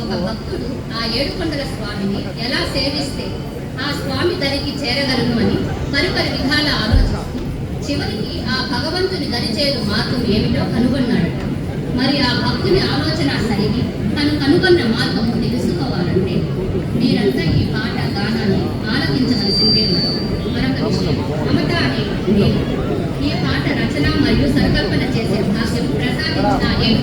ఒక భక్తుడు ఆ ఏడుకొండల స్వామిని ఎలా సేవిస్తే ఆ స్వామి దరికి చేరగలను అని పరిపరి విధాల ఆలోచిస్తూ చివరికి ఆ భగవంతుని దరిచేరు మార్గం ఏమిటో కనుగొన్నాడు మరి ఆ భక్తుని ఆలోచన సరిగి తను కనుగొన్న